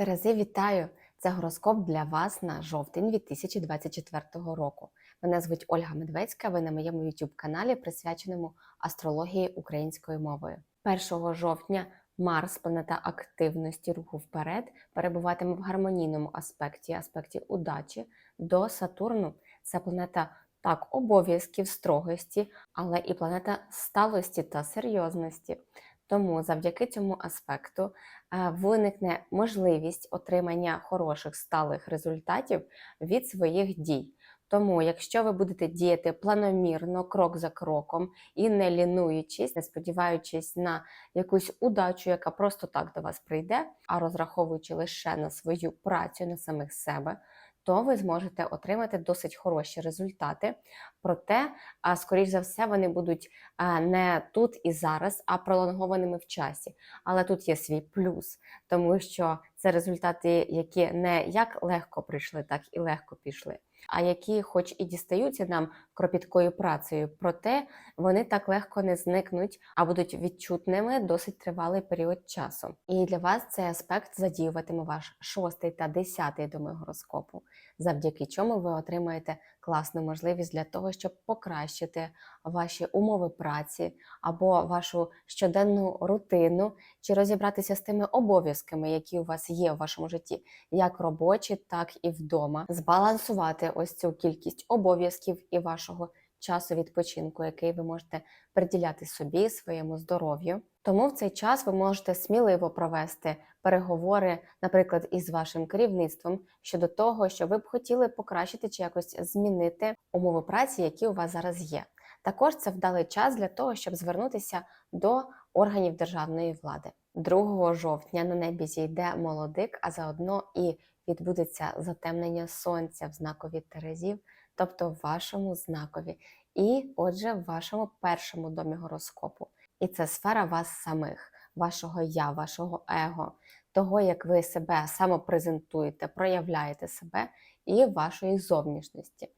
Терези, вітаю! Це гороскоп для вас на жовтень 2024 року. Мене звуть Ольга Медведська. Ви на моєму youtube каналі, присвяченому астрології українською мовою. 1 жовтня Марс, планета активності руху вперед, перебуватиме в гармонійному аспекті, аспекті удачі до Сатурну. Це планета так, обов'язків, строгості, але і планета сталості та серйозності. Тому завдяки цьому аспекту е, виникне можливість отримання хороших сталих результатів від своїх дій. Тому, якщо ви будете діяти планомірно, крок за кроком і не лінуючись, не сподіваючись на якусь удачу, яка просто так до вас прийде, а розраховуючи лише на свою працю, на самих себе, то ви зможете отримати досить хороші результати. Проте, скоріш за все, вони будуть не тут і зараз, а пролонгованими в часі. Але тут є свій плюс, тому що це результати, які не як легко прийшли, так і легко пішли. А які, хоч і дістаються нам кропіткою працею, проте вони так легко не зникнуть, а будуть відчутними досить тривалий період часу. І для вас цей аспект задіюватиме ваш шостий та десятий доми гороскопу, завдяки чому ви отримаєте класну можливість для того, щоб покращити ваші умови праці або вашу щоденну рутину, чи розібратися з тими обов'язками, які у вас є в вашому житті, як робочі, так і вдома, збалансувати ось цю кількість обов'язків і вашого часу відпочинку, який ви можете приділяти собі, своєму здоров'ю. Тому в цей час ви можете сміливо провести переговори, наприклад, із вашим керівництвом щодо того, що ви б хотіли покращити чи якось змінити умови праці, які у вас зараз є. Також це вдалий час для того, щоб звернутися до органів державної влади. 2 жовтня на небі зійде молодик, а заодно і відбудеться затемнення сонця в знакові Терезів, тобто в вашому знакові, і, отже, в вашому першому домі гороскопу. І це сфера вас самих, вашого я, вашого его, того, як ви себе самопрезентуєте, проявляєте себе і вашої зовнішності.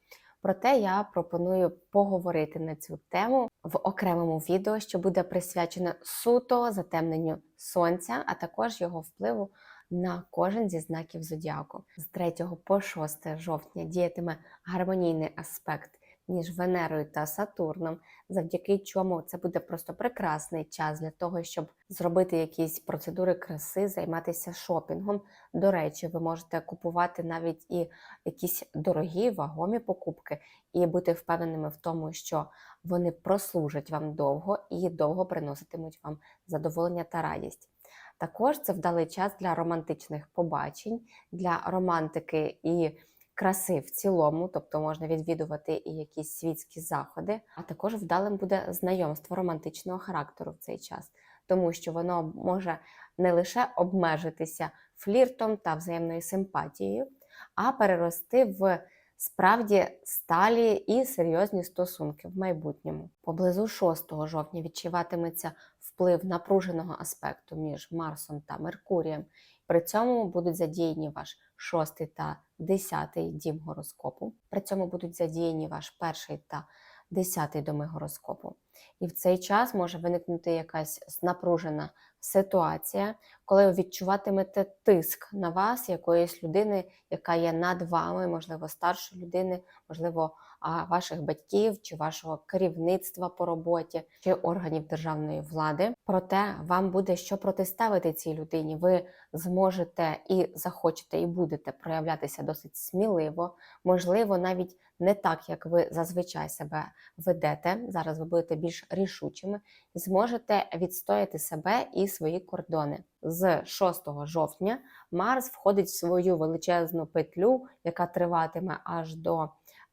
Проте я пропоную поговорити на цю тему в окремому відео, що буде присвячене суто затемненню сонця, а також його впливу на кожен зі знаків зодіаку. З 3 по 6 жовтня діятиме гармонійний аспект між Венерою та Сатурном, завдяки чому це буде просто прекрасний час для того, щоб зробити якісь процедури краси, займатися шопінгом. До речі, ви можете купувати навіть і якісь дорогі вагомі покупки, і бути впевненими в тому, що вони прослужать вам довго і довго приноситимуть вам задоволення та радість. Також це вдалий час для романтичних побачень, для романтики і краси в цілому, тобто можна відвідувати і якісь світські заходи, а також вдалим буде знайомство романтичного характеру в цей час, тому що воно може не лише обмежитися фліртом та взаємною симпатією, а перерости в справді сталі і серйозні стосунки в майбутньому. Поблизу 6 жовтня відчуватиметься вплив напруженого аспекту між Марсом та Меркурієм. При цьому будуть задіяні ваш шостий та десятий дім гороскопу. При цьому будуть задіяні ваш перший та десятий доми гороскопу. І в цей час може виникнути якась напружена ситуація, коли ви відчуватимете тиск на вас, якоїсь людини, яка є над вами, можливо, старшої людини, можливо, ваших батьків чи вашого керівництва по роботі чи органів державної влади. Проте вам буде що протиставити цій людині. Ви зможете і захочете, і будете проявлятися досить сміливо, можливо, навіть не так, як ви зазвичай себе ведете. Зараз ви будете більш рішучими зможете відстояти себе і свої кордони. З 6 жовтня Марс входить в свою величезну петлю, яка триватиме аж до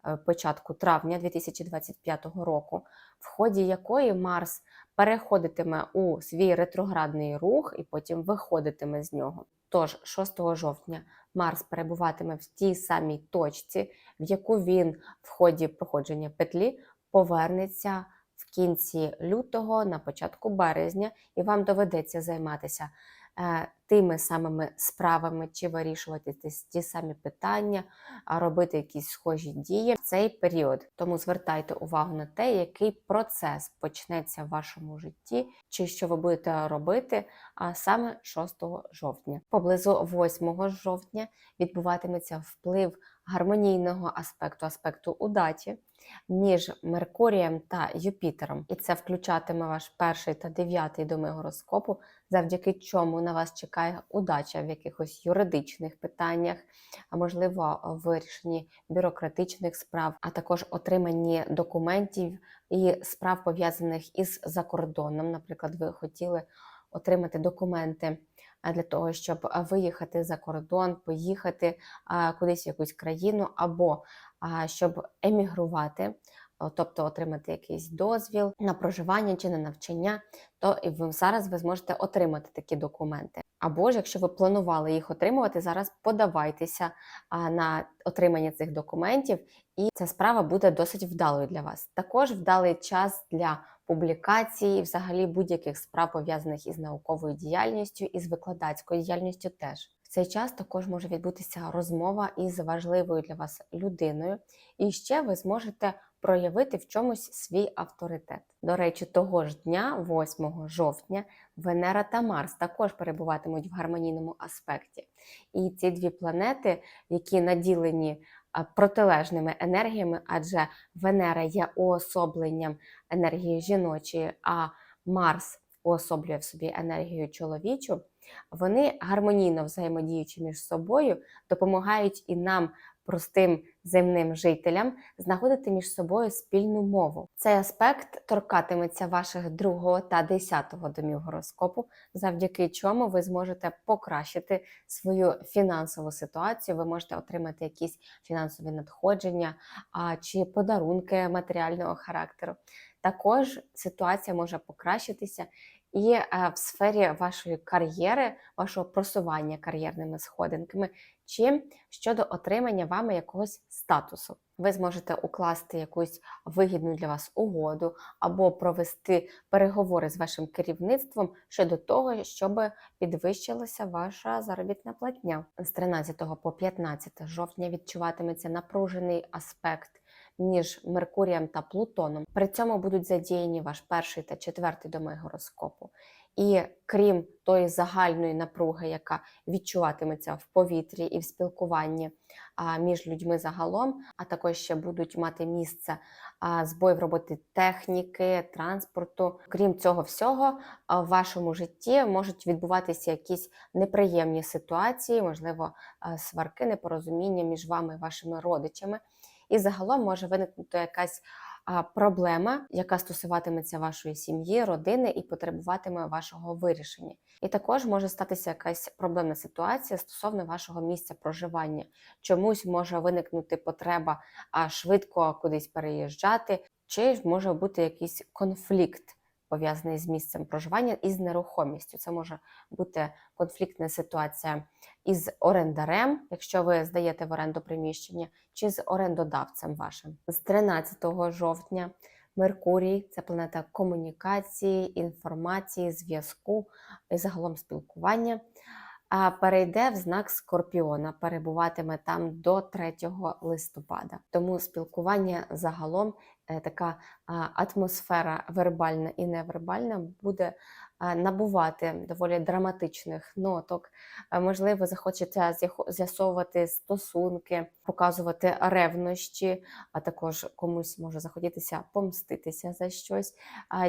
е, початку травня 2025 року, в ході якої Марс переходитиме у свій ретроградний рух і потім виходитиме з нього. Тож 6 жовтня Марс перебуватиме в тій самій точці, в яку він в ході проходження петлі повернеться кінці лютого, на початку березня, і вам доведеться займатися е, тими самими справами, чи вирішувати ті, самі питання, а робити якісь схожі дії в цей період. Тому звертайте увагу на те, який процес почнеться в вашому житті, чи що ви будете робити саме 6 жовтня. Поблизу 8 жовтня відбуватиметься вплив гармонійного аспекту, аспекту удачі між Меркурієм та Юпітером, і це включатиме ваш перший та дев'ятий доми гороскопу, завдяки чому на вас чекає удача в якихось юридичних питаннях, а можливо, вирішенні бюрократичних справ, а також отриманні документів і справ пов'язаних із закордоном. Наприклад, ви хотіли отримати документи для того, щоб виїхати за кордон, поїхати кудись в якусь країну, або щоб емігрувати, тобто отримати якийсь дозвіл на проживання чи на навчання, то і ви зараз ви зможете отримати такі документи. Або ж якщо ви планували їх отримувати, зараз подавайтеся на отримання цих документів, і ця справа буде досить вдалою для вас. Також вдалий час для публікації, взагалі будь-яких справ пов'язаних із науковою діяльністю і з викладацькою діяльністю теж. Цей час також може відбутися розмова із важливою для вас людиною, і ще ви зможете проявити в чомусь свій авторитет. До речі, того ж дня, 8 жовтня, Венера та Марс також перебуватимуть в гармонійному аспекті. І ці дві планети, які наділені протилежними енергіями, адже Венера є уособленням енергії жіночої, а Марс уособлює в собі енергію чоловічу, вони гармонійно взаємодіючи між собою, допомагають і нам, простим земним жителям, знаходити між собою спільну мову. Цей аспект торкатиметься ваших другого та десятого домів гороскопу, завдяки чому ви зможете покращити свою фінансову ситуацію. Ви можете отримати якісь фінансові надходження а, чи подарунки матеріального характеру. Також ситуація може покращитися і е, в сфері вашої кар'єри, вашого просування кар'єрними сходинками, чи щодо отримання вами якогось статусу. Ви зможете укласти якусь вигідну для вас угоду або провести переговори з вашим керівництвом щодо того, щоб підвищилася ваша заробітна платня. З 13 по 15 жовтня відчуватиметься напружений аспект між Меркурієм та Плутоном. При цьому будуть задіяні ваш перший та четвертий доми гороскопу. І крім тої загальної напруги, яка відчуватиметься в повітрі і в спілкуванні між людьми загалом, а також ще будуть мати місце збої в роботи техніки, транспорту. Крім цього всього, в вашому житті можуть відбуватися якісь неприємні ситуації, можливо, сварки, непорозуміння між вами і вашими родичами. І загалом може виникнути якась проблема, яка стосуватиметься вашої сім'ї, родини і потребуватиме вашого вирішення. І також може статися якась проблемна ситуація стосовно вашого місця проживання. Чомусь може виникнути потреба швидко кудись переїжджати, чи може бути якийсь конфлікт. Пов'язаний з місцем проживання і з нерухомістю. Це може бути конфліктна ситуація із орендарем, якщо ви здаєте в оренду приміщення, чи з орендодавцем вашим. З 13 жовтня Меркурій це планета комунікації, інформації, зв'язку і загалом спілкування. А перейде в знак Скорпіона, перебуватиме там до 3 листопада. Тому спілкування загалом е, така атмосфера вербальна і невербальна буде набувати доволі драматичних ноток. Можливо, захочеться з'ясовувати стосунки, показувати ревнощі, а також комусь може захотітися помститися за щось,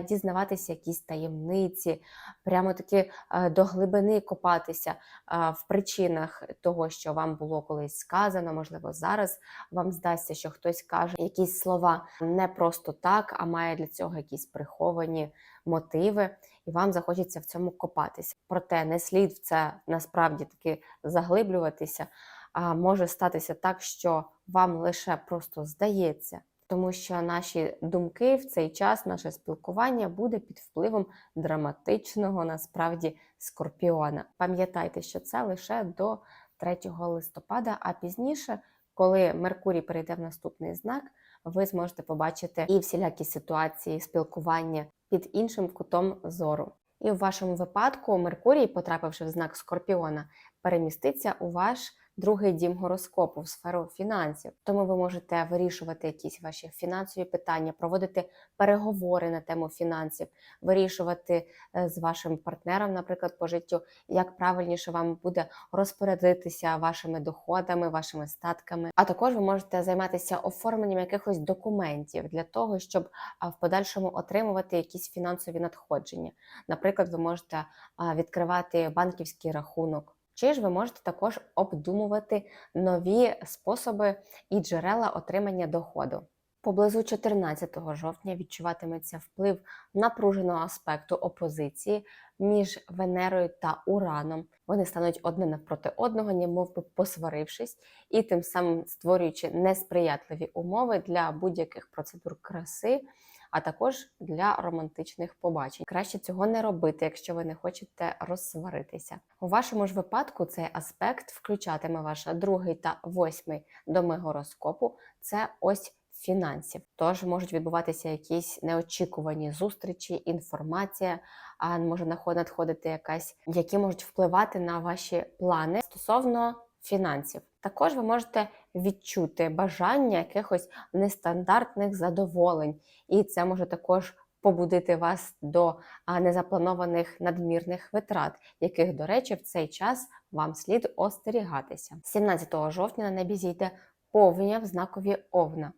дізнаватися якісь таємниці, прямо таки до глибини копатися в причинах того, що вам було колись сказано. Можливо, зараз вам здасться, що хтось каже якісь слова не просто так, а має для цього якісь приховані мотиви, і вам захочеться в цьому копатися. Проте не слід в це насправді таки заглиблюватися. А може статися так, що вам лише просто здається, тому що наші думки в цей час, наше спілкування буде під впливом драматичного насправді скорпіона. Пам'ятайте, що це лише до 3 листопада, а пізніше, коли Меркурій перейде в наступний знак, ви зможете побачити і всілякі ситуації спілкування під іншим кутом зору. І в вашому випадку Меркурій, потрапивши в знак Скорпіона, переміститься у ваш другий дім гороскопу в сферу фінансів. Тому ви можете вирішувати якісь ваші фінансові питання, проводити переговори на тему фінансів, вирішувати е, з вашим партнером, наприклад, по життю, як правильніше вам буде розпорядитися вашими доходами, вашими статками. А також ви можете займатися оформленням якихось документів для того, щоб в подальшому отримувати якісь фінансові надходження. Наприклад, ви можете відкривати банківський рахунок. Чи ж ви можете також обдумувати нові способи і джерела отримання доходу? Поблизу 14 жовтня відчуватиметься вплив напруженого аспекту опозиції між Венерою та Ураном. Вони стануть одне навпроти одного, немов посварившись, і тим самим створюючи несприятливі умови для будь-яких процедур краси, а також для романтичних побачень. Краще цього не робити, якщо ви не хочете розсваритися. У вашому ж випадку цей аспект включатиме ваш другий та восьмий доми гороскопу. Це ось фінансів. Тож можуть відбуватися якісь неочікувані зустрічі, інформація, а може надходити якась, які можуть впливати на ваші плани стосовно фінансів. Також ви можете відчути бажання якихось нестандартних задоволень, і це може також побудити вас до незапланованих надмірних витрат, яких, до речі, в цей час вам слід остерігатися. 17 жовтня на небі зійде повня в знакові Овна.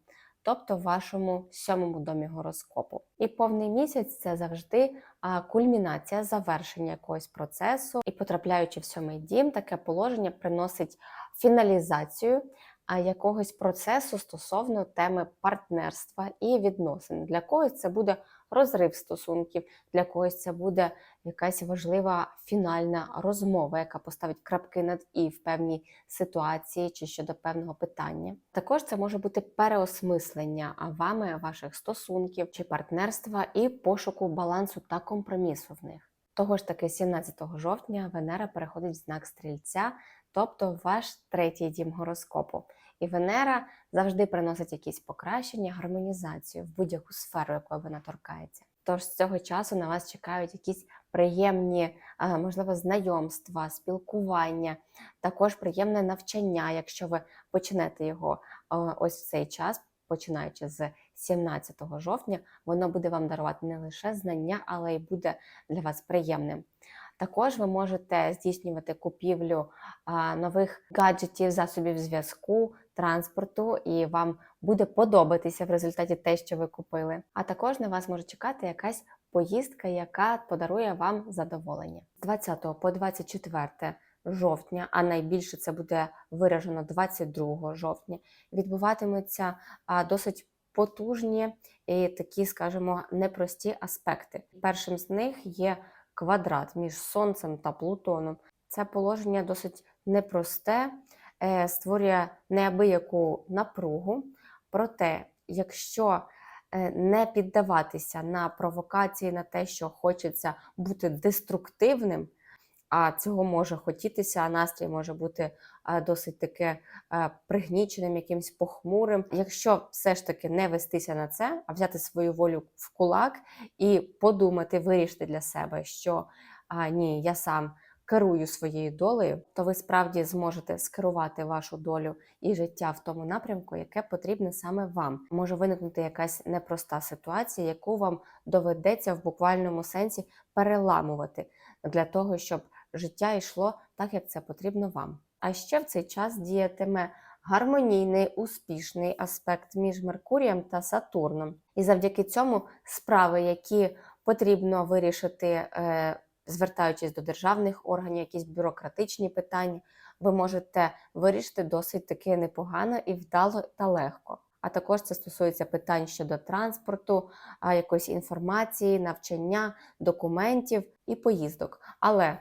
Тобто в вашому сьомому домі гороскопу. І повний місяць це завжди кульмінація завершення якогось процесу. І потрапляючи в сьомий дім, таке положення приносить фіналізацію якогось процесу стосовно теми партнерства і відносин. Для когось це буде розрив стосунків, для когось це буде якась важлива фінальна розмова, яка поставить крапки над і в певній ситуації чи щодо певного питання. Також це може бути переосмислення вами ваших стосунків чи партнерства і пошуку балансу та компромісу в них. Того ж таки, 17 жовтня Венера переходить в знак стрільця, тобто ваш третій дім гороскопу. І Венера завжди приносить якісь покращення, гармонізацію в будь-яку сферу, якою вона торкається. Тож з цього часу на вас чекають якісь приємні, можливо, знайомства, спілкування, також приємне навчання, якщо ви почнете його ось в цей час, починаючи з 17 жовтня, воно буде вам дарувати не лише знання, але й буде для вас приємним. Також ви можете здійснювати купівлю нових гаджетів, засобів зв'язку, транспорту, і вам буде подобатися в результаті те, що ви купили. А також на вас може чекати якась поїздка, яка подарує вам задоволення. З 20 по 24 жовтня, а найбільше це буде виражено 22 жовтня, відбуватимуться досить потужні і такі, скажімо, непрості аспекти. Першим з них є квадрат між Сонцем та Плутоном. Це положення досить непросте, е, створює неабияку напругу. Проте, якщо не піддаватися на провокації, на те, що хочеться бути деструктивним, а цього може хотітися, а настрій може бути е, досить таке е, пригніченим, якимсь похмурим. Якщо все ж таки не вестися на це, а взяти свою волю в кулак і подумати, вирішити для себе, що а, ні, я сам керую своєю долею, то ви справді зможете скерувати вашу долю і життя в тому напрямку, яке потрібне саме вам. Може виникнути якась непроста ситуація, яку вам доведеться в буквальному сенсі переламувати для того, щоб життя йшло так, як це потрібно вам. А ще в цей час діятиме гармонійний, успішний аспект між Меркурієм та Сатурном. І завдяки цьому справи, які потрібно вирішити, е, звертаючись до державних органів, якісь бюрократичні питання, ви можете вирішити досить таки непогано і вдало та легко. А також це стосується питань щодо транспорту, якоїсь інформації, навчання, документів і поїздок. Але,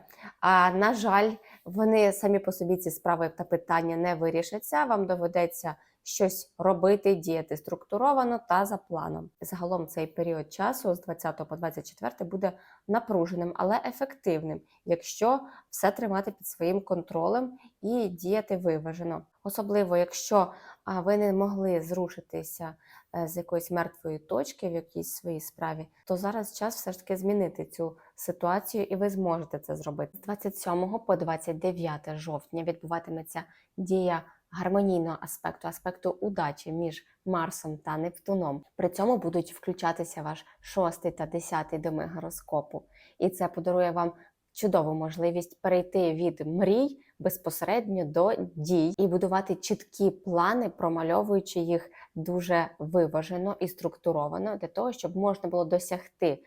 на жаль, вони самі по собі ці справи та питання не вирішаться. Вам доведеться щось робити, діяти структуровано та за планом. Загалом цей період часу з 20 по 24 буде напруженим, але ефективним, якщо все тримати під своїм контролем і діяти виважено. Особливо, якщо ви не могли зрушитися е, з якоїсь мертвої точки в якійсь своїй справі, то зараз час все ж таки змінити цю ситуацію, і ви зможете це зробити. З 27 по 29 жовтня відбуватиметься дія гармонійного аспекту, аспекту удачі між Марсом та Нептуном. При цьому будуть включатися ваш шостий та десятий доми гороскопу, і це подарує вам чудову можливість перейти від мрій безпосередньо до дій і будувати чіткі плани, промальовуючи їх дуже виважено і структуровано для того, щоб можна було досягти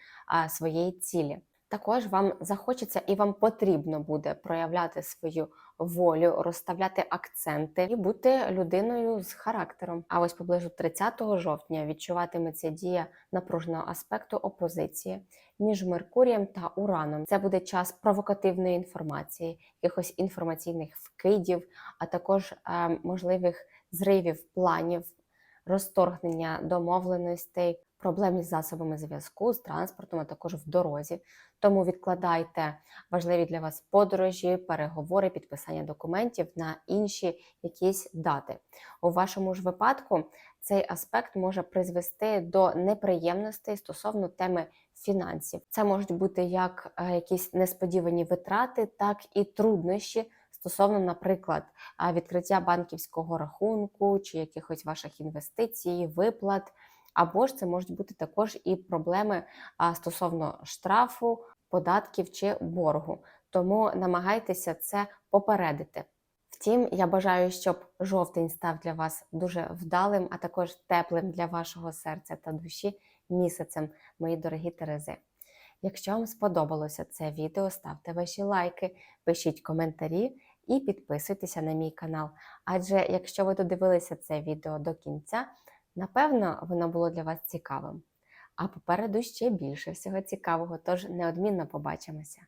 своєї цілі. Також вам захочеться і вам потрібно буде проявляти свою волю, розставляти акценти і бути людиною з характером. А ось поблизу 30 жовтня відчуватиметься дія напруженого аспекту опозиції між Меркурієм та Ураном. Це буде час провокативної інформації, якихось інформаційних вкидів, а також е, можливих зривів планів, розторгнення домовленостей, проблем із засобами зв'язку, з транспортом, а також в дорозі. Тому відкладайте важливі для вас подорожі, переговори, підписання документів на інші якісь дати. У вашому ж випадку цей аспект може призвести до неприємностей стосовно теми фінансів. Це можуть бути як е, якісь несподівані витрати, так і труднощі. Стосовно, наприклад, відкриття банківського рахунку чи якихось ваших інвестицій, виплат, або ж це можуть бути також і проблеми стосовно штрафу, податків чи боргу. Тому намагайтеся це попередити. Втім, я бажаю, щоб жовтень став для вас дуже вдалим, а також теплим для вашого серця та душі місяцем, мої дорогі Терези. Якщо вам сподобалося це відео, ставте ваші лайки, пишіть коментарі і підписуйтеся на мій канал. Адже якщо ви додивилися це відео до кінця, напевно, воно було для вас цікавим. А попереду ще більше всього цікавого, тож неодмінно побачимося.